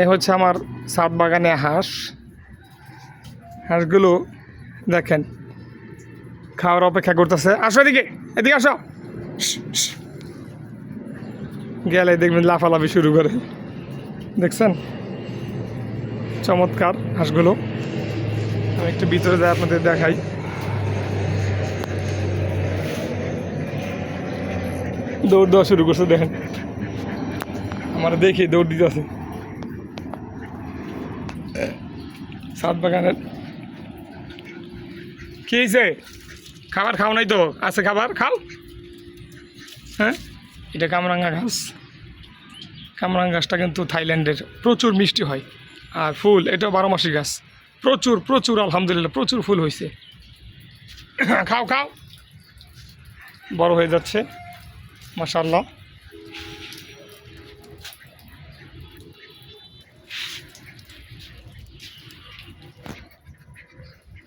এই হচ্ছে আমার সাত বাগানে হাঁস। হাঁসগুলো দেখেন, খাওয়ার অপেক্ষা করতেছে। আসো এদিকে এদিকে আসো। গেলে দেখবেন লাফালাফি শুরু করে। দেখছেন? চমৎকার হাঁসগুলো। আমি একটু ভিতরে যাই, আপনাদের দেখাই। দৌড় দেওয়া শুরু করছে, দেখেন। আমার দেখি দৌড় দিতে আছে সাত বাগানের। কি হয়েছে খাবার খাও নাই তো? আছে খাবার? খাও। হ্যাঁ? এটা কামরাঙ্গা ঘাস। কামরাঙ্গা গাছটা কিন্তু থাইল্যান্ডের প্রচুর মিষ্টি হয়। আর ফুল এটা বারো মাসি গাছ প্রচুর প্রচুর, আলহামদুলিল্লাহ, প্রচুর ফুল হয়েছে খাও খাও। বড় হয়ে যাচ্ছে। মাশাল্লাহ